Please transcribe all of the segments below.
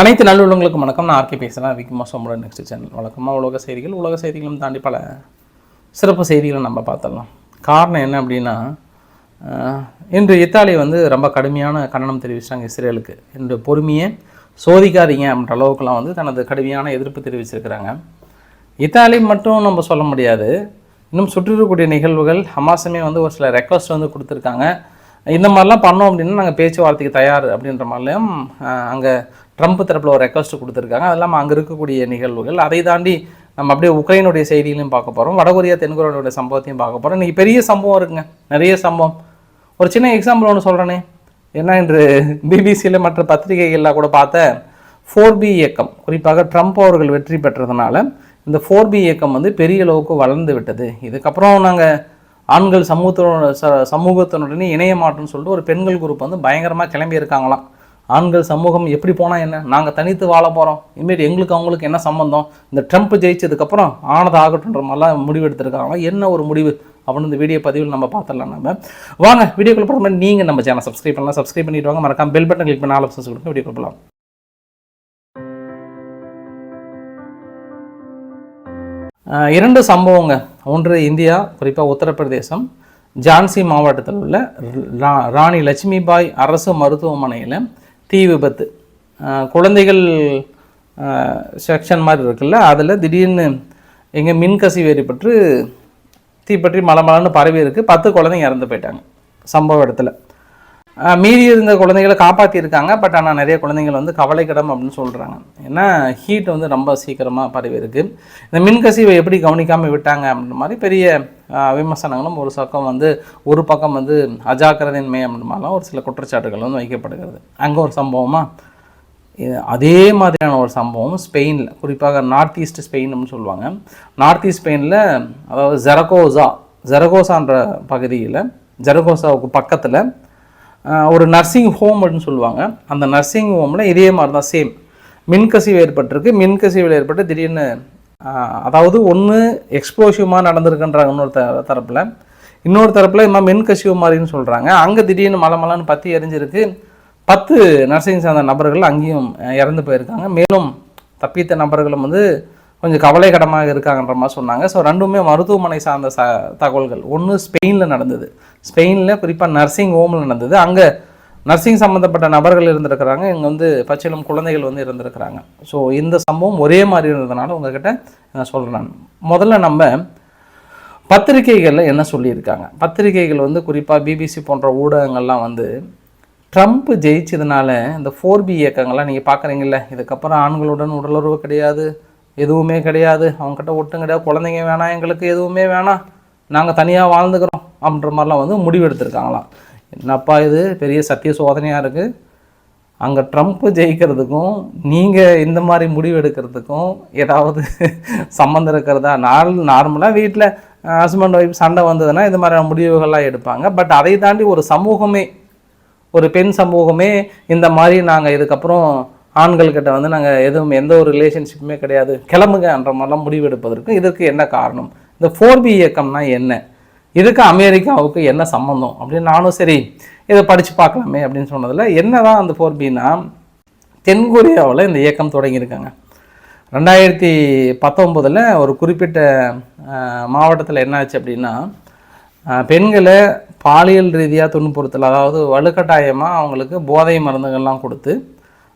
அனைத்து நல்லுள்ளங்களுக்கும் வணக்கம். நான் ஆர்கே பேசுகிறேன் விக்மா சோமோட நெக்ஸ்ட் சேனல் வழக்கமாக உலக செய்திகள் உலக செய்திகளும் தாண்டி பல சிறப்பு செய்திகளை நம்ம பார்த்துடலாம். காரணம் என்ன அப்படின்னா இன்று இத்தாலி வந்து ரொம்ப கடுமையான கண்டனம் தெரிவிச்சிட்டாங்க இஸ்ரேலுக்கு. இன்று பொறுமையை சோதிக்காதீங்க அப்படின்ற அளவுக்குலாம் வந்து தனது கடுமையான எதிர்ப்பு தெரிவிச்சிருக்கிறாங்க. இத்தாலி மட்டும் நம்ம சொல்ல முடியாது. இன்னும் சுற்றிருக்கக்கூடிய நிகழ்வுகள் ஹமாஸுமே வந்து ஒரு சில ரெக்வஸ்ட் வந்து கொடுத்துருக்காங்க. இந்த மாதிரிலாம் பண்ணோம் அப்படின்னா நாங்கள் பேச்சுவார்த்தைக்கு தயார் அப்படின்ற மாதிரிலாம் அங்கே ட்ரம்ப் தரப்பில் ஒரு ரெக்வஸ்ட் கொடுத்துருக்காங்க. அது இல்லாமல் அங்கே இருக்கக்கூடிய நிகழ்வுகள். அதை தாண்டி நம்ம அப்படியே உக்ரைனுடைய செய்திகளையும் பார்க்க போகிறோம் வடகொரியா தென்கொரியாவுடைய சம்பவத்தையும் பார்க்க போகிறோம் இன்றைக்கி பெரிய சம்பவம் இருக்குங்க. நிறைய சம்பவம். ஒரு சின்ன எக்ஸாம்பிள் ஒன்று சொல்கிறேனே ஏன்னா இன்று பிபிசியில் மற்ற பத்திரிகைகள்லாம் கூட பார்த்த ஃபோர் பி இயக்கம் குறிப்பாக ட்ரம்ப் அவர்கள் வெற்றி பெற்றதுனால இந்த ஃபோர் பி இயக்கம் வந்து பெரிய அளவுக்கு வளர்ந்து விட்டது. இதுக்கப்புறம் நாங்கள் ஆண்கள் சமூகத்தோட ச சமூகத்தினுடனே இணைய மாட்டோம்னு சொல்லிட்டு ஒரு பெண்கள் குரூப் வந்து பயங்கரமாக கிளம்பி இருக்காங்களாம் ஆண்கள் சமூகம் எப்படி போனால் என்ன? நாங்கள் தனித்து வாழ போகிறோம் இனிமேல் எங்களுக்கு அவங்களுக்கு என்ன சம்பந்தம்? இந்த ட்ரம்ப் ஜெயிச்சதுக்கப்புறம் ஆனது ஆகட்டுன்ற மாதிரிலாம் முடிவு எடுத்திருக்காங்களாம் என்ன ஒரு முடிவு? அப்படின்னு இந்த வீடியோ பதிவில் நம்ம பார்த்துடலாம் நம்ம வாங்க வீடியோக்குள்ள போகிற மாதிரி நீங்கள் நம்ம சேனல் சப்ஸ்கிரைப் பண்ணலாம். சப்ஸ்கிரைப் பண்ணிட்டு வாங்க. மறக்காம பெல் பட்டன் கிளிக் பண்ணி ஆல் ஆப்ஷன்ஸ் கொடுங்க. வீடியோ போகலாம் இரண்டு சம்பவங்க. ஒன்று இந்தியா குறிப்பாக உத்தரப்பிரதேசம். ஜான்சி மாவட்டத்தில் உள்ள ரா- ராணி லட்சுமிபாய் அரசு மருத்துவமனையில் தீ விபத்து. குழந்தைகள் செக்ஷன் மாதிரி இருக்குல்ல அதில் திடீர்னு எங்கே மின்கசிவு ஏற்பட்டு தீப்பற்றி மலமலன்னு பரவி இருக்கு. பத்து குழந்தைங்க இறந்து போயிட்டாங்க. சம்பவ இடத்துல. மீதி இருந்த குழந்தைகளை காப்பாற்றியிருக்காங்க பட் ஆனால் நிறைய குழந்தைகள் வந்து கவலைக்கிடம் அப்படின்னு சொல்கிறாங்க ஏன்னா ஹீட் வந்து ரொம்ப சீக்கிரமாக பரவி இருக்கு இந்த மின்கசிவை எப்படி கவனிக்காமல் விட்டாங்க அப்படின்ற மாதிரி பெரிய விமர்சனங்களும் ஒரு பக்கம் வந்து ஒரு பக்கம் வந்து அஜாக்கிரதையின்மை அப்படின்ற மாதிரிலாம் ஒரு சில குற்றச்சாட்டுகள் வந்து வைக்கப்படுகிறது. அங்கே ஒரு சம்பவமாக அதே மாதிரியான ஒரு சம்பவம் ஸ்பெயினில். குறிப்பாக நார்த் ஈஸ்ட் ஸ்பெயின்னு சொல்லுவாங்க. நார்த் ஈஸ்ட் ஸ்பெயினில் அதாவது ஜெரகோசா ஜெரகோசான்ற பகுதியில் ஜெரகோசாவுக்கு பக்கத்தில் ஒரு நர்சிங் ஹோம் அப்படின்னு சொல்லுவாங்க. அந்த நர்சிங் ஹோமில் இதே மாதிரி தான் சேம் மின்கசிவு ஏற்பட்டிருக்கு. மின்கசிவில் ஏற்பட்டு திடீர்னு அதாவது ஒன்று எக்ஸ்ப்ளோசிவமாக நடந்திருக்குன்றாங்க இன்னொரு த தரப்பில். இன்னொரு தரப்பில் இது மாதிரி மின்கசிவு மாதிரின்னு சொல்கிறாங்க அங்கே திடீர்னு மலை மலைன்னு பற்றி எரிஞ்சிருக்கு. பத்து நர்சிங் சார்ந்த நபர்கள் அங்கேயும் இறந்து போயிருக்காங்க. மேலும் தப்பித்த நபர்களும் வந்து கொஞ்சம் கவலைக்கிடமாக இருக்காங்கன்ற மாதிரி சொன்னாங்க. ஸோ ரெண்டுமே மருத்துவமனை சார்ந்த ச தகவல்கள். ஒன்று ஸ்பெயினில் நடந்தது. ஸ்பெயினில் குறிப்பாக நர்சிங் ஹோமில் நடந்தது. அங்கே நர்சிங் சம்மந்தப்பட்ட நபர்கள் இருந்திருக்கிறாங்க. இங்கே வந்து பச்சிலம் குழந்தைகள் வந்து இருந்திருக்கிறாங்க. ஸோ இந்த சம்பவம் ஒரே மாதிரி இருந்ததுனால உங்ககிட்ட நான் சொல்கிறேன் நான். முதல்ல நம்ம பத்திரிகைகளில் என்ன சொல்லியிருக்காங்க? பத்திரிகைகள் வந்து குறிப்பாக பிபிசி போன்ற ஊடகங்கள்லாம் வந்து ட்ரம்ப் ஜெயிச்சதுனால இந்த ஃபோர் பி இயக்கங்கள்லாம் நீங்கள் பார்க்குறீங்கல்ல இதுக்கப்புறம் ஆண்களுடன் உடலுறவு கிடையாது. எதுவுமே கிடையாது. அவங்ககிட்ட ஒட்டும் கிடையாது. குழந்தைங்க வேணாம் எங்களுக்கு எதுவுமே வேணாம். நாங்கள் தனியாக வாழ்ந்துக்கிறோம் அப்படின்ற மாதிரிலாம் வந்து முடிவு எடுத்திருக்காங்களாம். என்னப்பா இது? பெரிய சத்திய சோதனையாக இருக்குது அங்கே ட்ரம்ப்பு ஜெயிக்கிறதுக்கும் நீங்கள் இந்த மாதிரி முடிவு எடுக்கிறதுக்கும் ஏதாவது சம்மந்தம் இருக்கிறதா? நார் நார்மலாக வீட்டில் ஹஸ்பண்ட் ஒய்ஃப் சண்டை வந்ததுன்னா இந்த மாதிரியான முடிவுகள்லாம் எடுப்பாங்க. பட் அதை தாண்டி ஒரு சமூகமே ஒரு பெண் சமூகமே இந்த மாதிரி நாங்கள் இதுக்கப்புறம் ஆண்கள்கிட்ட வந்து நாங்கள் எதுவும் எந்த ஒரு ரிலேஷன்ஷிப்புமே கிடையாது. கிளம்புங்கன்ற மாதிரிலாம் முடிவெடுப்பதற்கும் இதற்கு என்ன காரணம்? இந்த ஃபோர் பி இயக்கம்னா என்ன? இதுக்கு அமெரிக்காவுக்கு என்ன சம்மந்தம் அப்படின்னு நானும் சரி இதை படித்து பார்க்கலாமே அப்படின்னு சொன்னதில் என்ன தான் அந்த ஃபோர் பின்னா தென்கொரியாவில் இந்த இயக்கம் தொடங்கியிருக்காங்க. ரெண்டாயிரத்தி பத்தொம்போதில் ஒரு குறிப்பிட்ட மாவட்டத்தில் என்னாச்சு அப்படின்னா பெண்களை பாலியல் ரீதியாக துன்புறுத்தல் அதாவது வலுக்கட்டாயமாக அவங்களுக்கு போதை மருந்துகள்லாம் கொடுத்து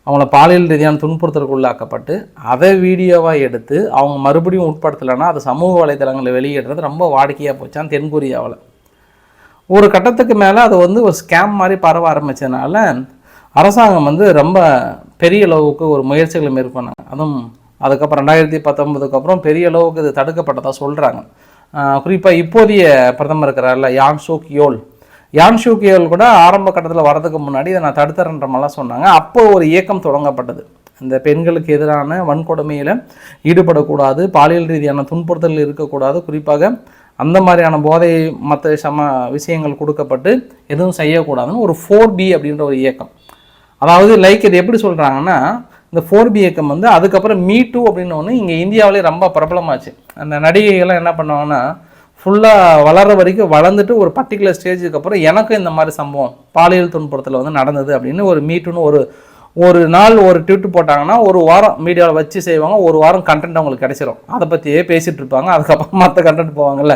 அவங்கள பாலியல் ரீதியான துன்புறுத்தலுக்கு உள்ளாக்கப்பட்டு அதை வீடியோவாக எடுத்து அவங்க மறுபடியும் உட்படுத்தலைன்னா அதை சமூக வலைதளங்களில் வெளியிடுறது ரொம்ப வாடிக்கையாக போச்சான் தென்கொரியாவில் ஒரு கட்டத்துக்கு மேலே அது வந்து ஒரு ஸ்கேம் மாதிரி பரவ ஆரம்பித்ததுனால அரசாங்கம் வந்து ரொம்ப பெரிய அளவுக்கு ஒரு முயற்சிகளை மேற்கொண்டாங்க. அதுவும் அதுக்கப்புறம் ரெண்டாயிரத்தி பத்தொன்பதுக்கு அப்புறம் பெரிய அளவுக்கு இது தடுக்கப்பட்டதாக சொல்கிறாங்க குறிப்பாக இப்போதைய பிரதமர் இருக்கிறார்ல யான் சூக் யோல். யான் ஷூக் கூட ஆரம்ப கட்டத்தில் வரதுக்கு முன்னாடி இதை நான் தடுத்துறேன்ற மாதிரிலாம் சொன்னாங்க. அப்போ ஒரு இயக்கம் தொடங்கப்பட்டது. இந்த பெண்களுக்கு எதிரான வன்கொடுமையில் ஈடுபடக்கூடாது பாலியல் ரீதியான துன்புறுத்தல் இருக்கக்கூடாது. குறிப்பாக அந்த மாதிரியான போதை மற்ற சம விஷயங்கள் கொடுக்கப்பட்டு எதுவும் செய்யக்கூடாதுன்னு ஒரு ஃபோர் பி அப்படின்ற ஒரு இயக்கம். அதாவது லைக் இது எப்படி சொல்கிறாங்கன்னா இந்த ஃபோர் பி இயக்கம் வந்து அதுக்கப்புறம் மீ டூ அப்படின்னு ஒன்று இங்கே இந்தியாவிலே ரொம்ப பிரபலமாச்சு. அந்த நடிகைகள்லாம் என்ன பண்ணுவாங்கன்னா ஃபுல்லாக வளர்ற வரைக்கும் வளர்ந்துட்டு ஒரு பர்டிகுலர் ஸ்டேஜுக்கு அப்புறம் எனக்கும் இந்த மாதிரி சம்பவம். பாலியல் துன்புறுத்தல் வந்து நடந்தது அப்படின்னு ஒரு மீட்டுன்னு ஒரு ஒரு நாள் ஒரு ட்வீட் போட்டாங்கன்னா ஒரு வாரம் மீடியாவில் வச்சு செய்வாங்க ஒரு வாரம் கண்டென்ட் அவங்களுக்கு கிடைச்சிரும். அதை பற்றியே பேசிகிட்டு இருப்பாங்க அதுக்கப்புறம் மற்ற கண்டென்ட் போவாங்கல்ல.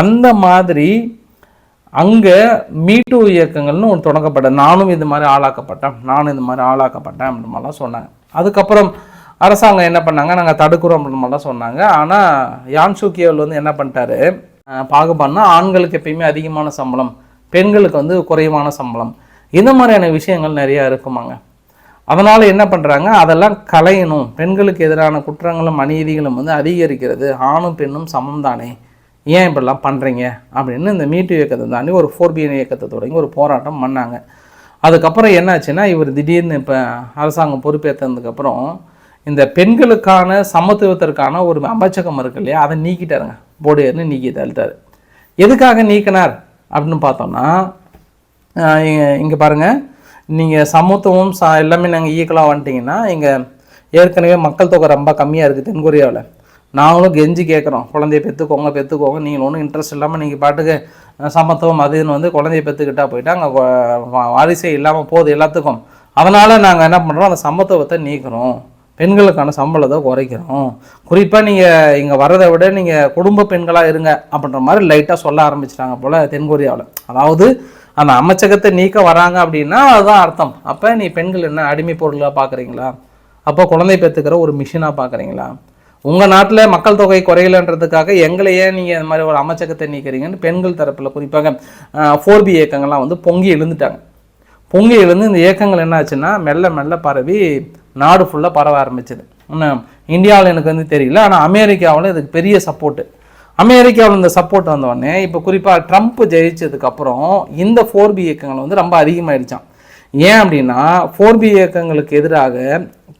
அந்த மாதிரி அங்கே மீட்டு இயக்கங்கள்னு ஒன்று தொடங்கப்பட்ட நானும் இது மாதிரி ஆளாக்கப்பட்டேன் நானும் இது மாதிரி ஆளாக்கப்பட்டேன் அப்படின்னு மாதிரிலாம் சொன்னாங்க. அதுக்கப்புறம் அரசாங்கம் என்ன பண்ணாங்க? நாங்கள் தடுக்கிறோம் அப்படின்னு மாதிரிலாம் சொன்னாங்க. ஆனால் யான்சூக்கியவல் வந்து என்ன பண்ணிட்டாரு? பாகுபாடுனா ஆண்களுக்கு எப்பயுமே அதிகமான சம்பளம் பெண்களுக்கு வந்து குறைவான சம்பளம். இந்த மாதிரியான விஷயங்கள் நிறையா இருக்குமாங்க. அதனால் என்ன பண்ணுறாங்க அதெல்லாம் களையணும். பெண்களுக்கு எதிரான குற்றங்களும் அநீதிகளும் வந்து அதிகரிக்கிறது. ஆணும் பெண்ணும் சமம் தானே ஏன் இப்படிலாம் பண்ணுறீங்க அப்படின்னு இந்த மீட்டு இயக்கத்தை தாண்டி ஒரு ஃபோர்பியன் இயக்கத்தை தொடங்கி ஒரு போராட்டம் பண்ணாங்க. அதுக்கப்புறம் என்னாச்சுன்னா இவர் திடீர்னு இப்போ அரசாங்கம் பொறுப்பேற்றதுக்கப்புறம் இந்த பெண்களுக்கான சமத்துவத்திற்கான ஒரு அமைச்சகம் இருக்கு இல்லையா அதை நீக்கிட்டாருங்க. போர்டு நீக்கி தள்ளிட்டாரு எதுக்காக நீக்கினார்? அப்படின்னு பார்த்தோம்னா இங்கே பாருங்கள் நீங்கள் சமத்துவம் ச எல்லாமே நாங்கள் ஈக்குவலாக வந்துட்டிங்கன்னா இங்கே ஏற்கனவே மக்கள் தொகை ரொம்ப கம்மியாக இருக்குது தென்கொரியாவில். நாங்களும் கெஞ்சி கேட்குறோம். குழந்தைய பெற்றுக்கோங்க பெற்றுக்கோங்க நீங்கள் ஒன்றும் இன்ட்ரெஸ்ட் இல்லாமல் நீங்கள் பாட்டுக்கு சமத்துவம் அதுன்னு வந்து குழந்தைய பெற்றுக்கிட்டா போயிட்டு அங்கே வாரிசே இல்லாமல் போகுது எல்லாத்துக்கும். அதனால் நாங்கள் என்ன பண்ணுறோம் அந்த சமத்துவத்தை நீக்கிறோம். பெண்களுக்கான சம்பளத்தை குறைக்கிறோம். குறிப்பாக நீங்கள் இங்கே வரதை விட நீங்கள் குடும்ப பெண்களாக இருங்க அப்படின்ற மாதிரி லைட்டாக சொல்ல ஆரம்பிச்சிட்டாங்க போல் தென்கொரியாவில் அதாவது அந்த அமைச்சகத்தை நீக்க வராங்க அப்படின்னா அதுதான் அர்த்தம். அப்போ நீ பெண்கள் என்ன அடிமை பொருளாக பார்க்குறீங்களா அப்போ குழந்தை பெற்றுக்கிற ஒரு மிஷினாக பார்க்குறீங்களா உங்கள் நாட்டில் மக்கள் தொகை குறையலன்றதுக்காக எங்களை ஏன் நீங்கள் இந்த மாதிரி ஒரு அமைச்சகத்தை நீக்கிறீங்கன்னு பெண்கள் தரப்பில் குறிப்பாக ஃபோர் பி இயக்கங்கள்லாம் வந்து பொங்கி எழுந்துட்டாங்க. பொங்கி எழுந்து இந்த இயக்கங்கள் என்ன ஆச்சுன்னா மெல்ல மெல்ல பரவி நாடு ஃபுல்லாக பரவ ஆரம்பிச்சது. இன்னும் இந்தியாவில் எனக்கு வந்து தெரியல ஆனால் அமெரிக்காவில் இதுக்கு பெரிய சப்போர்ட்டு அமெரிக்காவில் இந்த சப்போர்ட் வந்தோடனே இப்போ குறிப்பாக ட்ரம்ப் ஜெயிச்சதுக்கப்புறம் இந்த ஃபோர் பி இயக்கங்கள் வந்து ரொம்ப அதிகமாகிடுச்சான் ஏன் அப்படின்னா ஃபோர் பி இயக்கங்களுக்கு எதிராக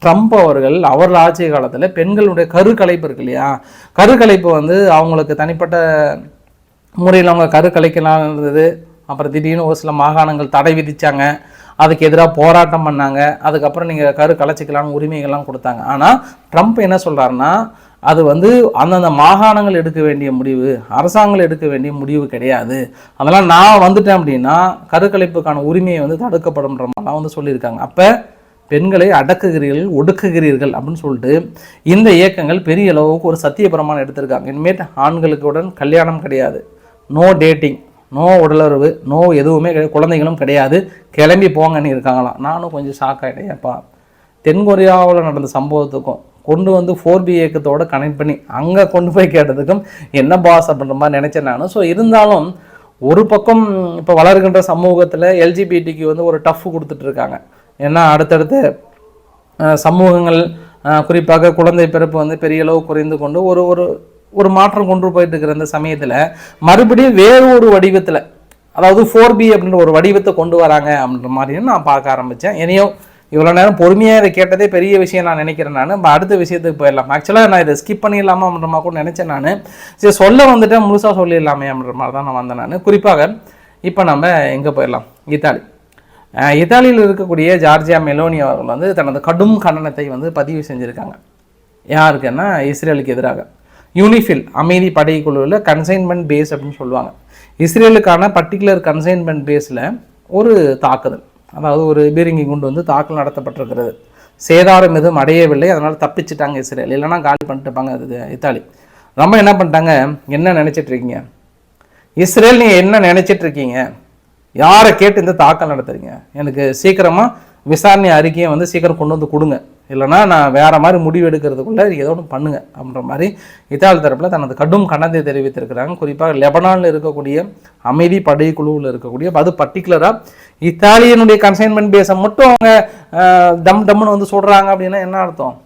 ட்ரம்ப் அவர்கள் அவர் ஆட்சி காலத்தில் பெண்களுடைய கருக்கலைப்பு இருக்கு இல்லையா? கருக்கலைப்பு வந்து அவங்களுக்கு தனிப்பட்ட முறையில் அவங்க கரு கலைக்கலாம் இருந்தது அப்புறம் திடீர்னு ஒரு சில மாகாணங்கள் தடை விதித்தாங்க அதுக்கு எதிராக போராட்டம் பண்ணாங்க. அதுக்கப்புறம் நீங்கள் கரு கலைச்சிக்கலாம்னு உரிமைகள்லாம் கொடுத்தாங்க. ஆனால் ட்ரம்ப் என்ன சொல்கிறாருன்னா அது வந்து அந்தந்த மாகாணங்கள் எடுக்க வேண்டிய முடிவு அரசாங்கம் எடுக்க வேண்டிய முடிவு கிடையாது. அதெல்லாம் நான் வந்துட்டேன் அப்படின்னா கருக்கலைப்புக்கான உரிமையை வந்து தடுக்கப்படும்ன்ற மாதிரிலாம் வந்து சொல்லியிருக்காங்க. அப்போ பெண்களை அடக்குகிறீர்கள் ஒடுக்குகிறீர்கள் அப்படின்னு சொல்லிட்டு இந்த இயக்கங்கள் பெரிய அளவுக்கு ஒரு சத்திய பிரமாணம் எடுத்திருக்காங்க இனிமேட்டு ஆண்களுக்குடன் கல்யாணம் கிடையாது. நோ டேட்டிங் நோ உடலுறவு நோ எதுவுமே கிடையாது குழந்தைகளும் கிடையாது. கிளம்பி போங்கன்னு இருக்காங்களாம். நானும் கொஞ்சம் ஷாக் ஆகிட்டேன் தென்கொரியாவில் நடந்த சம்பவத்துக்கும் கொண்டு வந்து ஃபோர் பி இயக்கத்தோடு கனெக்ட் பண்ணி அங்கே கொண்டு போய் கேட்டதுக்கும் என்ன பாஸ் அப்படின்ற மாதிரி நினச்சேன் நான். ஸோ இருந்தாலும் ஒரு பக்கம் இப்போ வளர்கின்ற சமூகத்தில் எல்ஜிபிடிக்கு வந்து ஒரு டஃப் கொடுத்துட்ருக்காங்க ஏன்னா அடுத்தடுத்து சமூகங்கள் குறிப்பாக குழந்தை பிறப்பு வந்து பெரிய அளவு குறைந்து கொண்டு ஒரு ஒரு ஒரு மாற்றம் கொண்டு போயிட்டு இருக்கிற இந்த சமயத்தில் மறுபடியும் வேறு ஒரு வடிவத்தில் அதாவது ஃபோர் பி அப்படின்ற ஒரு வடிவத்தை கொண்டு வராங்க அப்படின்ற மாதிரியும் நான் பார்க்க ஆரம்பித்தேன் இனியும் இவ்வளோ நேரம் பொறுமையாக இதை கேட்டதே பெரிய விஷயம் நான் நினைக்கிறேன் நான். நம்ம அடுத்த விஷயத்துக்கு போயிடலாம். ஆக்சுவலாக நான் இதை ஸ்கிப் பண்ணிடலாமா அப்படின்ற மாதிரி கூட நினச்சேன் நான். சரி சொல்ல வந்துட்டேன் முழுசாக சொல்லிடலாமே அப்படின்ற மாதிரி தான் நான் வந்தேன் நான். குறிப்பாக இப்போ நம்ம எங்கே போயிடலாம்? இத்தாலி. இத்தாலியில் இருக்கக்கூடிய ஜார்ஜியா மெலோனி அவர்கள் வந்து தனது கடும் கண்டனத்தை வந்து பதிவு செஞ்சுருக்காங்க. யாருக்குன்னா இஸ்ரேலுக்கு எதிராக. யூனிஃபில் அமைதி படைக்குழுவில் கன்சைன்மெண்ட் பேஸ் அப்படின்னு சொல்லுவாங்க. இஸ்ரேலுக்கான பர்டிகுலர் கன்சைன்மெண்ட் பேஸில் ஒரு தாக்குதல் அதாவது ஒரு பீரங்கி குண்டு வந்து தாக்குதல் நடத்தப்பட்டிருக்கிறது. சேதாரம் எதுவும் அடையவில்லை அதனால் தப்பிச்சிட்டாங்க இஸ்ரேல். இல்லைன்னா காலி பண்ணிட்டுப்பாங்க அது இத்தாலி. ரொம்ப என்ன பண்ணிட்டாங்க? என்ன நினச்சிட்ருக்கீங்க இஸ்ரேல் நீங்கள் என்ன நினச்சிட்ருக்கீங்க யாரை கேட்டு இந்த தாக்கல் நடத்துறீங்க? எனக்கு சீக்கிரமாக விசாரணை அறிக்கையை வந்து சீக்கிரம் கொண்டு வந்து கொடுங்க. இல்லைன்னா நான் வேறு மாதிரி முடிவு எடுக்கிறதுக்குள்ள ஏதோ ஒன்று பண்ணுங்க அப்படின்ற மாதிரி இத்தாலி தரப்பில் தனது கடும் கண்டனத்தை தெரிவித்திருக்கிறாங்க. குறிப்பாக லெபனானில் இருக்கக்கூடிய அமைதி படைக்குழுவில் இருக்கக்கூடிய அது பர்டிகுலராக இத்தாலியனுடைய கன்சைன்மெண்ட் பேஸை மட்டும் அவங்க டம் டம்னு வந்து சொல்கிறாங்க அப்படின்னா என்ன அர்த்தம்?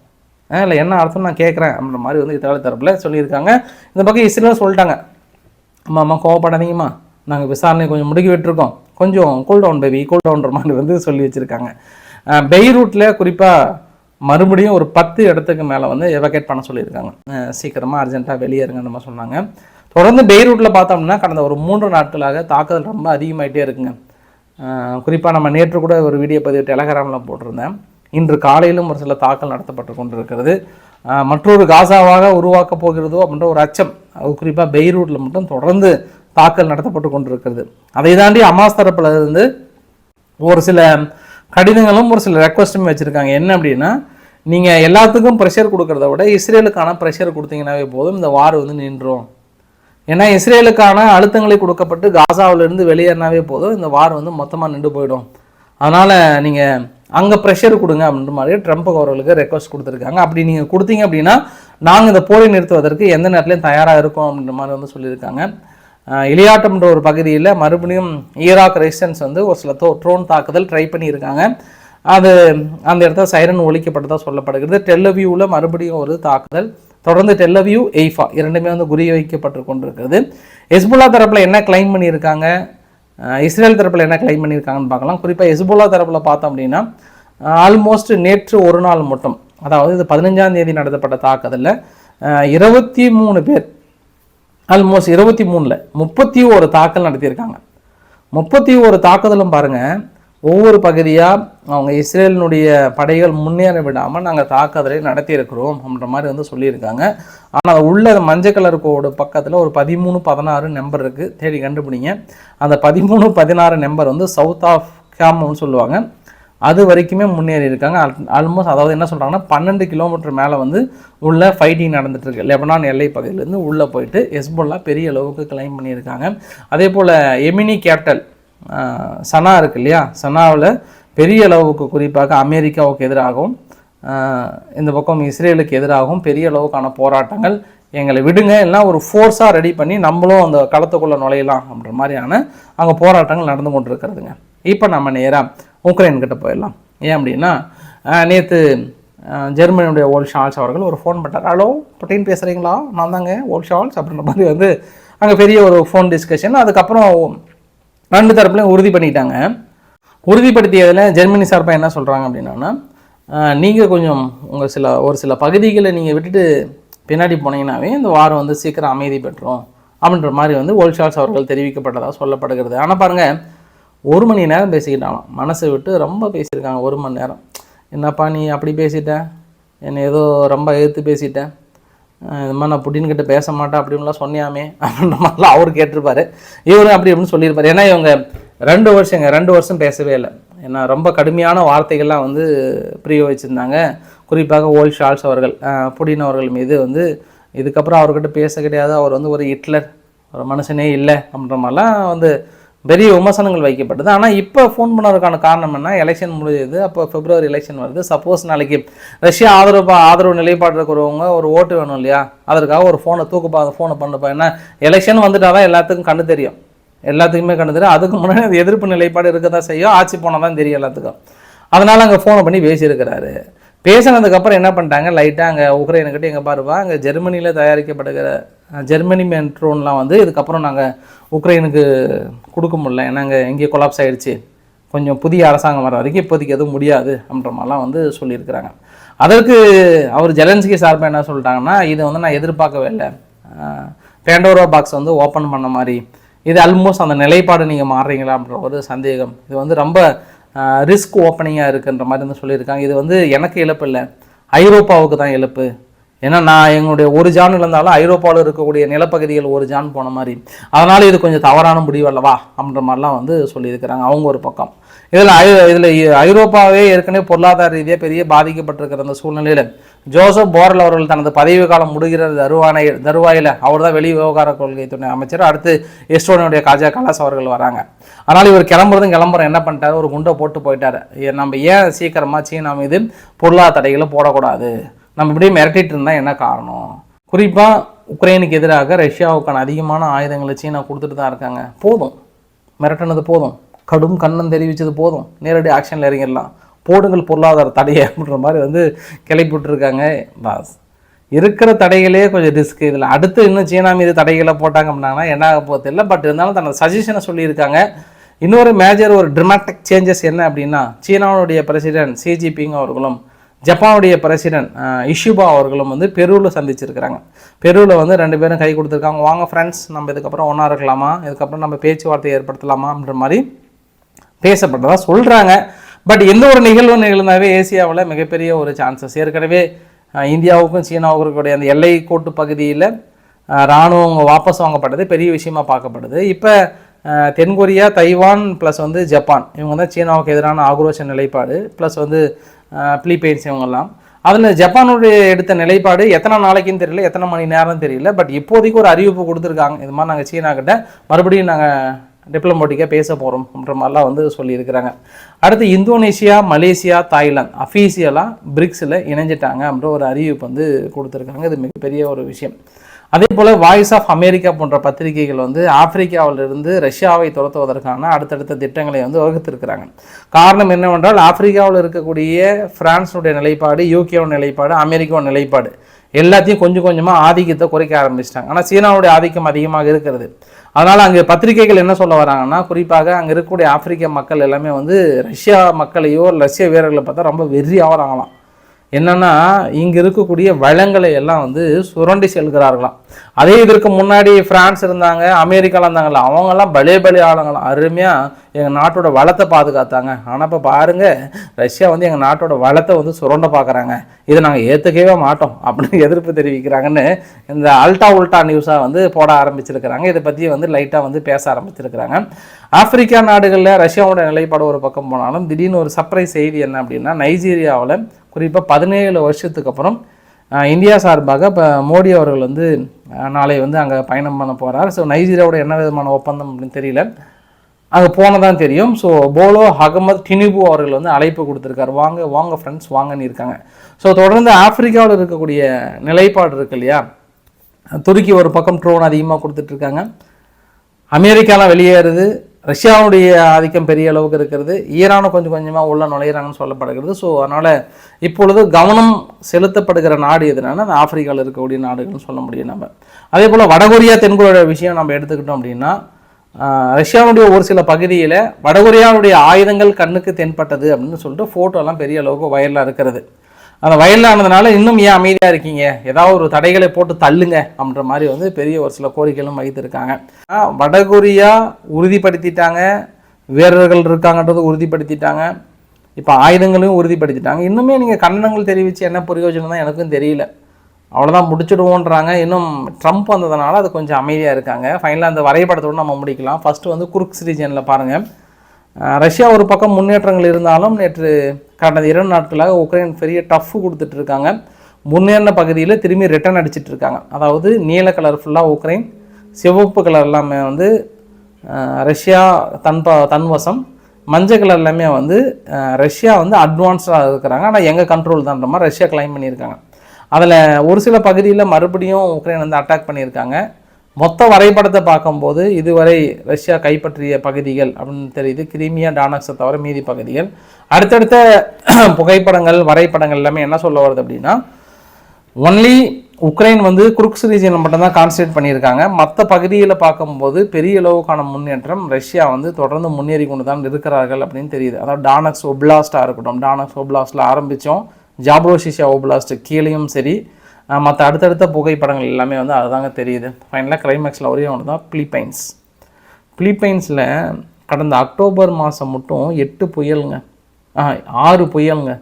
இல்லை என்ன அர்த்தம் நான் கேட்குறேன் அப்படின்ற மாதிரி வந்து இத்தாலி தரப்பில் சொல்லியிருக்காங்க. இந்த பக்கம் இஸ்ரேலும் சொல்லிட்டாங்க. அம்மா அம்மா கோவப்படாதீங்கம்மா. நாங்கள் விசாரணை கொஞ்சம் முடுக்கி விட்டுருக்கோம். கொஞ்சம் கூல் டவுன் பேபி கூல் டவுன்ற மாதிரி வந்து சொல்லி வச்சுருக்காங்க. பெய்ரூட்டில் குறிப்பாக மறுபடியும் ஒரு பத்து இடத்துக்கு மேலே வந்து எவகேட் பண்ண சொல்லியிருக்காங்க. சீக்கிரமாக அர்ஜென்ட்டாக வெளியேறுங்கன்னு மாதிரி சொன்னாங்க. தொடர்ந்து பெய்ரூட்டில் பார்த்தோம்னா கடந்த ஒரு மூன்று நாட்களாக தாக்குதல் ரொம்ப அதிகமாகிட்டே இருக்குங்க. குறிப்பாக நம்ம நேற்று கூட ஒரு வீடியோ பதிவு டெலகிராமில் போட்டிருந்தேன். இன்று காலையிலும் ஒரு சில தாக்கல் நடத்தப்பட்டு கொண்டிருக்கிறது. மற்றொரு காசாவாக உருவாக்கப் போகிறதோ அப்படின்ற ஒரு அச்சம் அது குறிப்பாக பெய்ரூட்டில் மட்டும் தொடர்ந்து தாக்கல் நடத்தப்பட்டு கொண்டிருக்கிறது. அதை தாண்டி அமாஸ் தரப்பில் இருந்து ஒரு சில கடிதங்களும் ஒரு சில ரெக்வஸ்ட்டுமே வச்சுருக்காங்க. என்ன அப்படின்னா நீங்கள் எல்லாத்துக்கும் ப்ரெஷர் கொடுக்குறத விட இஸ்ரேலுக்கான ப்ரெஷர் கொடுத்தீங்கன்னாவே போதும் இந்த வார் வந்து நின்றோம். ஏன்னா இஸ்ரேலுக்கான அழுத்தங்களை கொடுக்கப்பட்டு காசாவிலேருந்து வெளியேறினாவே போதும் இந்த வார் வந்து மொத்தமாக நின்று போயிடும். அதனால் நீங்கள் அங்கே ப்ரெஷர் கொடுங்க அப்படின்ற மாதிரி ட்ரம்ப் அவர்களுக்கு ரெக்வஸ்ட் கொடுத்துருக்காங்க. அப்படி நீங்கள் கொடுத்தீங்க அப்படின்னா நாங்கள் இந்த போரை நிறுத்துவதற்கு எந்த நேரத்துலையும் தயாராக இருக்கோம் அப்படின்ற மாதிரி வந்து சொல்லியிருக்காங்க. இலியாட்டம்ன்ற ஒரு பகுதியில் மறுபடியும் ஈராக் ரெசிஸ்டன்ஸ் வந்து ஒரு சில தோ ட்ரோன் தாக்குதல் ட்ரை பண்ணியிருக்காங்க. அது அந்த இடத்துல சைரன் ஒழிக்கப்பட்டதாக சொல்லப்படுகிறது. டெல்லவியூவில் மறுபடியும் ஒரு தாக்குதல். தொடர்ந்து டெல்லவியூ எய்ஃபா இரண்டுமே வந்து குறி வைக்கப்பட்டு கொண்டிருக்கிறது. ஹெஸ்புல்லா தரப்பில் என்ன கிளைம் பண்ணியிருக்காங்க? இஸ்ரேல் தரப்பில் என்ன கிளைம் பண்ணியிருக்காங்கன்னு பார்க்கலாம். குறிப்பாக ஹெஸ்புல்லா தரப்பில் பார்த்தோம் அப்படின்னா ஆல்மோஸ்ட் நேற்று ஒரு நாள் மட்டும் அதாவது இது பதினஞ்சாம் தேதி நடத்தப்பட்ட தாக்குதலில் இருபத்தி மூணு பேர் ஆல்மோஸ்ட் இருபத்தி மூணில் முப்பத்தி ஒரு தாக்கல் நடத்தியிருக்காங்க. முப்பத்தி ஒரு தாக்குதலும் பாருங்கள் ஒவ்வொரு பகுதியாக அவங்க இஸ்ரேலினுடைய படைகள் முன்னேற விடாமல் நாங்கள் தாக்குதலை நடத்தியிருக்கிறோம் அப்படின்ற மாதிரி வந்து சொல்லியிருக்காங்க. ஆனால் உள்ள மஞ்சள் கலர் கோடு பக்கத்தில் ஒரு பதிமூணு பதினாறு நம்பர் இருக்குது தேடி கண்டுபிடிங்க. அந்த பதிமூணு பதினாறு நம்பர் வந்து சவுத் ஆஃப் கேம்னு சொல்லுவாங்க. அது வரைக்குமே முன்னேறி இருக்காங்க. ஆல்மோஸ்ட் அதாவது என்ன சொல்கிறாங்கன்னா பன்னெண்டு கிலோமீட்டர் மேலே வந்து உள்ள ஃபைட்டிங் நடந்துட்டுருக்கு லெபனான் எல்லை பகுதியிலேருந்து உள்ளே போயிட்டு எஸ்போல்லாம் பெரிய அளவுக்கு கிளைம் பண்ணியிருக்காங்க. அதே போல் எமினி கேப்டல் சனா இருக்கு இல்லையா? சனாவில் பெரிய அளவுக்கு குறிப்பாக அமெரிக்காவுக்கு எதிராகவும் இந்த பக்கம் இஸ்ரேலுக்கு எதிராகவும் பெரிய அளவுக்கான போராட்டங்கள் எங்களை விடுங்க. எல்லாம் ஒரு ஃபோர்ஸாக ரெடி பண்ணி நம்மளும் அந்த களத்துக்குள்ளே நுழையலாம் அப்படின்ற மாதிரியான அங்கே போராட்டங்கள் நடந்து கொண்டு இருக்கிறதுங்க இப்போ நம்ம நேராக உக்ரைன் கிட்ட போயிடலாம். ஏன் அப்படின்னா நேற்று ஜெர்மனியுடைய ஓல் ஷால்ஸ் அவர்கள் ஒரு ஃபோன் பண்ணார் ஹலோ புட்டின் பேசுகிறீங்களா நான் தாங்க ஓல் ஷால்ஸ் அப்படின்ற மாதிரி வந்து அங்கே பெரிய ஒரு ஃபோன் டிஸ்கஷன் அதுக்கப்புறம் ரெண்டு தரப்புலையும் உறுதி பண்ணிட்டாங்க. உறுதிப்படுத்தியதில் ஜெர்மனி சார்பாக என்ன சொல்கிறாங்க அப்படின்னா நீங்கள் கொஞ்சம் உங்கள் சில ஒரு சில பகுதிகளை நீங்கள் விட்டுட்டு பின்னாடி போனீங்கன்னாவே இந்த வாரம் வந்து சீக்கிரம் அமைதி பெற்றோம் அப்படின்ற மாதிரி வந்து ஓல்ஷால்ஸ் அவர்கள் தெரிவிக்கப்பட்டதாக சொல்லப்படுகிறது. ஆனால் பாருங்கள் ஒரு மணி நேரம் பேசிக்கிட்டாங்களாம். மனசை விட்டு ரொம்ப பேசியிருக்காங்க ஒரு மணி நேரம். என்னப்பா நீ அப்படி பேசிட்ட? என்னை ஏதோ ரொம்ப எதிர்த்து பேசிட்டேன் இது மாதிரி நான் புட்டின் கிட்ட பேச மாட்டேன் அப்படின்லாம் சொன்னியாமே அப்படின்ற மாதிரிலாம் அவர் கேட்டிருப்பாரு. இவரும் அப்படி இப்படின்னு சொல்லியிருப்பாரு. ஏன்னா இவங்க ரெண்டு வருஷம் இங்கே ரெண்டு வருஷம் பேசவே இல்லை. ஏன்னா ரொம்ப கடுமையான வார்த்தைகள்லாம் வந்து பிரயோகிச்சிருந்தாங்க. குறிப்பாக ஓல் ஷால்ஸ் அவர்கள் புடின் அவர்கள் மீது வந்து இதுக்கப்புறம் அவர்கிட்ட பேச கிடையாது. அவர் வந்து ஒரு ஹிட்லர் ஒரு மனுஷனே இல்லை அப்படின்ற மாதிரிலாம் வந்து பெரிய விமர்சனங்கள் வைக்கப்பட்டது. ஆனால் இப்போ ஃபோன் பண்ணதுக்கான காரணம் என்ன? எலெக்ஷன் முடிஞ்சது. அப்போ பிப்ரவரி எலெக்ஷன் வருது. சப்போஸ் நாளைக்கு ரஷ்யா ஆதரவு ஆதரவு நிலைப்பாடு இருக்கிறவங்க ஒரு ஓட்டு வேணும் இல்லையா? அதற்காக ஒரு ஃபோனை தூக்குப்பா அந்த ஃபோனை பண்ணுப்பா ஏன்னா எலெக்ஷன் வந்துட்டால் தான் எல்லாத்துக்கும் கண்டு தெரியும். எல்லாத்துக்குமே கண்டு தெரியும். அதுக்கு முன்னாடி அது எதிர்ப்பு நிலைப்பாடு இருக்க தான் செய்யும். ஆட்சி போனால் தான் தெரியும் எல்லாத்துக்கும். அதனால் அங்கே ஃபோனை பண்ணி பேசியிருக்கிறாரு. பேசினதுக்கப்புறம் என்ன பண்ணிட்டாங்க? லைட்டாக அங்கே உக்ரைனுக்கிட்ட எங்கே பாருப்பா அங்கே ஜெர்மனியில் தயாரிக்கப்படுகிற ஜெர்மனி மென்ட்ரோன்லாம் வந்து இதுக்கப்புறம் நாங்கள் உக்ரைனுக்கு கொடுக்க முடியல. ஏன்னா அங்கே எங்கேயோ கொலாப்ஸ் ஆகிடுச்சு கொஞ்சம் புதிய அரசாங்கம் வர வரைக்கும் இப்போதைக்கு எதுவும் முடியாது அப்படின்ற மாதிரிலாம் வந்து சொல்லியிருக்கிறாங்க. அதற்கு அவர் ஜெலன்ஸ்கி சார்பாக என்ன சொல்லிட்டாங்கன்னா இதை வந்து நான் எதிர்பார்க்கவே இல்லை. பேண்டோரா பாக்ஸ் வந்து ஓப்பன் பண்ண மாதிரி. இது ஆல்மோஸ்ட் அந்த நிலைப்பாடு நீங்கள் மாறுறீங்களா அப்படின்ற ஒரு சந்தேகம். இது வந்து ரொம்ப ரிஸ்க் ஓப்பனிங்காக இருக்குன்ற மாதிரி வந்து சொல்லியிருக்காங்க. இது வந்து எனக்கு இழப்பு இல்லை. ஐரோப்பாவுக்கு தான் இழப்பு. ஏன்னா நான் எங்களுடைய ஒரு ஜான் இருந்தாலும் ஐரோப்பாவில் இருக்கக்கூடிய நிலப்பகுதிகள் ஒரு ஜான் போன மாதிரி. அதனால் இது கொஞ்சம் தவறான முடிவு அல்லவா? அப்படின்ற மாதிரிலாம் வந்து சொல்லியிருக்கிறாங்க. அவங்க ஒரு பக்கம். இதில் ஐ இதில் ஐரோப்பாவே ஏற்கனவே பொருளாதார ரீதியாக பெரிய பாதிக்கப்பட்டிருக்கிற அந்த சூழ்நிலையில் ஜோசப் போரல் அவர்கள் தனது பதவி காலம் முடிகிற தருவானை தருவாயில். அவர் தான் வெளி விவகார கொள்கை துணை அமைச்சர். அடுத்து எஸ்டோனியுடைய காஜா கலாஸ் அவர்கள் வராங்க. அதனால் இவர் கிளம்புறதும் கிளம்புறோம். என்ன பண்ணிட்டாரு? ஒரு குண்டை போட்டு போயிட்டார். நம்ம ஏன் சீக்கிரமாக சீனா மீது பொருளாதார தடைகளை போடக்கூடாது? நம்ம இப்படியே மிரட்டிட்டு இருந்தால் என்ன காரணம்? குறிப்பாக உக்ரைனுக்கு எதிராக ரஷ்யாவுக்கான அதிகமான ஆயுதங்களை சீனா கொடுத்துட்டு தான் இருக்காங்க. போதும். மிரட்டினது போதும். கடும் கண்ணம் தெரிவித்தது போதும். நேரடி ஆக்ஷனில் இறங்கிடலாம். போடுங்கள் பொருளாதார தடையை அப்படின்ற மாதிரி வந்து கிளப்பி விட்டுருக்காங்க பாஸ். இருக்கிற தடைகளே கொஞ்சம் ரிஸ்க் இதில் அடுத்து இன்னும் சீனா மீது தடைகளை போட்டாங்க அப்படின்னா என்ன ஆக போகிறது இல்லை பட் இருந்தாலும் தன்னோட சஜஷனை சொல்லியிருக்காங்க. இன்னொரு மேஜர் ஒரு ட்ரமாட்டிக் சேஞ்சஸ் என்ன அப்படின்னா சீனாவுடைய பிரசிடென்ட் ஷி ஜின்பிங் அவர்களும் ஜப்பானுடைய பிரசிடென்ட் இஷுபா அவர்களும் வந்து பெருவில் சந்திச்சிருக்கிறாங்க. பெருவில் வந்து ரெண்டு பேரும் கை கொடுத்துருக்காங்க. வாங்க ஃப்ரெண்ட்ஸ் நம்ம இதுக்கப்புறம் ஒன்றா இருக்கலாமா? இதுக்கப்புறம் நம்ம பேச்சுவார்த்தை ஏற்படுத்தலாமா? அப்படின்ற மாதிரி பேசப்பட்டதாக சொல்கிறாங்க பட் எந்த ஒரு நிகழ்வு நிகழ்ந்தாவே ஏசியாவில் மிகப்பெரிய ஒரு சான்சஸ் ஏற்கனவே இந்தியாவுக்கும் சீனாவுக்கும் இருக்கக்கூடிய அந்த எல்லை கோட்டு பகுதியில் இராணுவம் வாபஸ் வாங்கப்பட்டது. பெரிய விஷயமா பார்க்கப்படுது. இப்போ தென்கொரியா தைவான் ப்ளஸ் வந்து ஜப்பான். இவங்க தான் சீனாவுக்கு எதிரான ஆக்ரோஷ நிலைப்பாடு. ப்ளஸ் வந்து பிலிப்பைன்ஸ் இவங்கெல்லாம். அதில் ஜப்பானுடைய எடுத்த நிலைப்பாடு எத்தனை நாளைக்குன்னு தெரியல எத்தனை மணி நேரம் தெரியல பட் இப்போதைக்கு ஒரு அறிவிப்பு கொடுத்துருக்காங்க. இது மாதிரி நாங்கள் சீனா கிட்ட மறுபடியும் நாங்கள் டிப்ளமோட்டிக்காக பேச போகிறோம் அப்படின்ற மாதிரிலாம் வந்து சொல்லியிருக்கிறாங்க. அடுத்து இந்தோனேஷியா மலேசியா தாய்லாந்து அஃபீஷியலாக பிரிக்ஸில் இணைஞ்சிட்டாங்க அப்படின்ற ஒரு அறிவிப்பு வந்து கொடுத்துருக்காங்க. இது மிகப்பெரிய ஒரு விஷயம். அதே போல் வாய்ஸ் ஆஃப் அமெரிக்கா போன்ற பத்திரிகைகள் வந்து ஆப்பிரிக்காவிலிருந்து ரஷ்யாவை துரத்துவதற்கான அடுத்தடுத்த திட்டங்களை வந்து வகுத்திருக்கிறாங்க. காரணம் என்னவென்றால் ஆப்பிரிக்காவில் இருக்கக்கூடிய பிரான்ஸுடைய நிலைப்பாடு யூகேவோட நிலைப்பாடு அமெரிக்காவோட நிலைப்பாடு எல்லாத்தையும் கொஞ்சம் கொஞ்சமாக ஆதிக்கத்தை குறைக்க ஆரம்பிச்சிட்டாங்க. ஆனால் சீனாவுடைய ஆதிக்கம் அதிகமாக இருக்கிறது. அதனால் அங்கே பத்திரிகைகள் என்ன சொல்ல வராங்கன்னா குறிப்பாக அங்கே இருக்கக்கூடிய ஆப்பிரிக்க மக்கள் எல்லாமே வந்து ரஷ்யா மக்களையோ ரஷ்ய வீரர்களை பார்த்தா ரொம்ப வெறி ஆகிறாங்களாம் என்னன்னா இங்கே இருக்கக்கூடிய வளங்களை எல்லாம் வந்து சுரண்டி செல்கிறார்களாம். அதே இதற்கு முன்னாடி ஃப்ரான்ஸ் இருந்தாங்க அமெரிக்காவில் இருந்தாங்கல்ல அவங்கெல்லாம் பலே பலே ஆளுங்களாம். அருமையாக எங்கள் நாட்டோட வளத்தை பாதுகாத்தாங்க. ஆனால் இப்போ பாருங்கள் ரஷ்யா வந்து எங்கள் நாட்டோட வளத்தை வந்து சுரண்ட பார்க்குறாங்க இதை நாங்கள் ஏற்றுக்கவே மாட்டோம் அப்படின்னு எதிர்ப்பு தெரிவிக்கிறாங்கன்னு இந்த அல்டா உல்டா நியூஸாக வந்து போட ஆரம்பிச்சிருக்கிறாங்க. இதை பற்றி வந்து லைட்டாக வந்து பேச ஆரம்பிச்சிருக்கிறாங்க. ஆப்பிரிக்கா நாடுகளில் ரஷ்யாவோட நிலைப்பாடு ஒரு பக்கம் போனாலும் திடீர்னு ஒரு சர்ப்ரைஸ் செய்தி என்ன அப்படின்னா நைஜீரியாவில் குறிப்பாக பதினேழு வருஷத்துக்கு அப்புறம் இந்தியா சார்பாக இப்போ மோடி அவர்கள் வந்து நாளை வந்து அங்கே பயணம் பண்ண போகிறார் ஸோ நைஜீரியாவோட என்ன விதமான ஒப்பந்தம் அப்படின்னு தெரியல. அங்கே போனதான் தெரியும். ஸோ போலோ அகமது டினிபு அவர்கள் வந்து அழைப்பு கொடுத்துருக்காரு. வாங்க வாங்க ஃப்ரெண்ட்ஸ் வாங்கன்னு இருக்காங்க. ஸோ தொடர்ந்து ஆப்பிரிக்காவில் இருக்கக்கூடிய நிலைப்பாடு இருக்கு இல்லையா? துருக்கி ஒரு பக்கம் ட்ரோன் அதிகமாக கொடுத்துட்ருக்காங்க அமெரிக்காலாம் வெளியேறுது. ரஷ்யாவுடைய ஆதிக்கம் பெரிய அளவுக்கு இருக்கிறது. ஈரானும் கொஞ்சம் கொஞ்சமாக உள்ள நுழையிறாங்கன்னு சொல்லப்படுகிறது. ஸோ அதனால் இப்பொழுது கவனம் செலுத்தப்படுகிற நாடு எதுனா அந்த ஆப்பிரிக்காவில் இருக்கக்கூடிய நாடுகள்னு சொல்ல முடியும் நம்ம. அதே போல் வடகொரியா தென்கொரியா விஷயம் நம்ம எடுத்துக்கிட்டோம் அப்படின்னா ரஷ்யாவுடைய ஒரு சில பகுதியில் வடகொரியாவுடைய ஆயுதங்கள் கண்ணுக்கு தென்பட்டது அப்படின்னு சொல்லிட்டு ஃபோட்டோலாம் பெரிய அளவுக்கு வயலில் இருக்கிறது. அந்த வயலில் ஆனதுனால இன்னும் ஏன் அமைதியாக இருக்கீங்க? ஏதாவது ஒரு தடைகளை போட்டு தள்ளுங்க அப்படின்ற மாதிரி வந்து பெரிய ஒரு சில கோரிக்கைகளும் வைத்திருக்காங்க வடகொரியா உறுதிப்படுத்திட்டாங்க. வீரர்கள் இருக்காங்கன்றது உறுதிப்படுத்திட்டாங்க. இப்போ ஆயுதங்களையும் உறுதிப்படுத்திட்டாங்க. இன்னுமே நீங்கள் கண்டனங்கள் தெரிவித்து என்ன பிரயோஜனம் தான் எனக்கும் தெரியல. அவ்வளோதான் முடிச்சிடுவோன்றாங்க. இன்னும் ட்ரம்ப் வந்ததுனால அது கொஞ்சம் அமைதியாக இருக்காங்க. ஃபைனலாக அந்த வரைபடத்தோடு நம்ம முடிக்கலாம். ஃபஸ்ட்டு வந்து குருக்ஸ் ரீஜனில் பாருங்கள் ரஷ்யா ஒரு பக்கம் முன்னேற்றங்கள் இருந்தாலும் நேற்று கடந்த இரண்டு நாட்களாக உக்ரைன் பெரிய டஃப் கொடுத்துட்டு இருக்காங்க. முன்னேறின பகுதியில் திரும்பி ரிட்டர்ன் அடிச்சிட்டு இருக்காங்க. அதாவது நீல கலர் ஃபுல்லாக உக்ரைன் சிவப்பு கலர் எல்லாமே வந்து ரஷ்யா தன் ப தன்வசம் மஞ்சள் கலர் எல்லாமே வந்து ரஷ்யா வந்து அட்வான்ஸ்டாக இருக்கிறாங்க. ஆனால் எங்கள் கண்ட்ரோல் தான்ற மாதிரி ரஷ்யா கிளைம் பண்ணியிருக்காங்க. அதில் ஒரு சில பகுதியில் மறுபடியும் உக்ரைன் வந்து அட்டாக் பண்ணியிருக்காங்க. மொத்த வரைபடத்தை பார்க்கும்போது இதுவரை ரஷ்யா கைப்பற்றிய பகுதிகள் அப்படின்னு தெரியுது. கிரிமியா டானக்ஸை தவிர மீதி பகுதிகள். அடுத்தடுத்த புகைப்படங்கள் வரைபடங்கள் எல்லாமே என்ன சொல்ல வருது அப்படின்னா ஒன்லி உக்ரைன் வந்து குருக்ஸ் ரீஜனில் மட்டும்தான் கான்சன்ட்ரேட் பண்ணியிருக்காங்க. மற்ற பகுதியில் பார்க்கும்போது பெரிய அளவுக்கான முன்னேற்றம் ரஷ்யா வந்து தொடர்ந்து முன்னேறி கொண்டு தான் இருக்கிறார்கள் அப்படின்னு தெரியுது. அதாவது டானக்ஸ் ஒப்லாஸ்டாக இருக்கட்டும். டானக்ஸ் ஒப்லாஸ்டில் ஆரம்பித்தோம். ஜாப்ரோசிஷா ஒப்லாஸ்ட் கீழேயும் சரி. மற்ற அடுத்தடுத்த புகைப்படங்கள் எல்லாமே வந்து அதுதாங்க தெரியுது. ஃபைனலாக கிளைமேக்ஸில் ஒரே ஒன்று தான் பிலிப்பைன்ஸ் பிலிப்பைன்ஸில் கடந்த அக்டோபர் மாதம் மட்டும் எட்டு புயலுங்க. ஆ ஆறு புயலுங்க.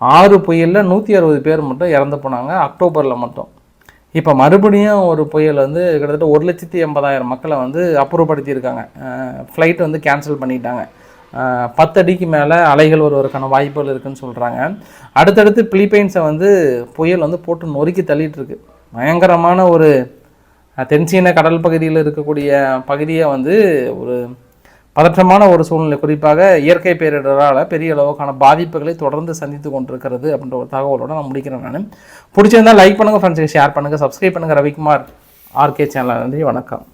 ஆறு புயலில் நூற்றி அறுபது பேர் மட்டும் இறந்து போனாங்க அக்டோபரில் மட்டும். இப்போ மறுபடியும் ஒரு புயல் வந்து கிட்டத்தட்ட ஒரு லட்சத்தி எண்பதாயிரம் மக்களை வந்து அப்புறப்படுத்தியிருக்காங்க. ஃப்ளைட் வந்து கேன்சல் பண்ணிட்டாங்க. பத்தடிக்கு பத்து அடிக்கு மேலே அலைகள் வருவதற்கான வாய்ப்புகள் இருக்குன்னு சொல்கிறாங்க அடுத்தடுத்து பிலிப்பைன்ஸை வந்து புயல் வந்து போட்டு நொறுக்கி தள்ளிட்டு இருக்கு பயங்கரமான ஒரு தென்சீன கடல் பகுதியில் இருக்கக்கூடிய பகுதியை வந்து ஒரு பதற்றமான ஒரு சூழ்நிலை. குறிப்பாக இயற்கை பேரிடரால் பெரிய அளவுக்கான பாதிப்புகளை தொடர்ந்து சந்தித்து கொண்டிருக்கிறது அப்படின்ற ஒரு தகவலோட நான் முடிக்கிறேன் நான். பிடிச்சிருந்தா லைக் பண்ணுங்கள் ஃப்ரெண்ட்ஸுக்கு ஷேர் பண்ணுங்கள் சப்ஸ்கிரைப் பண்ணுங்கள் ரவிக்குமார் ஆர்கே சேனல் நன்றி வணக்கம்.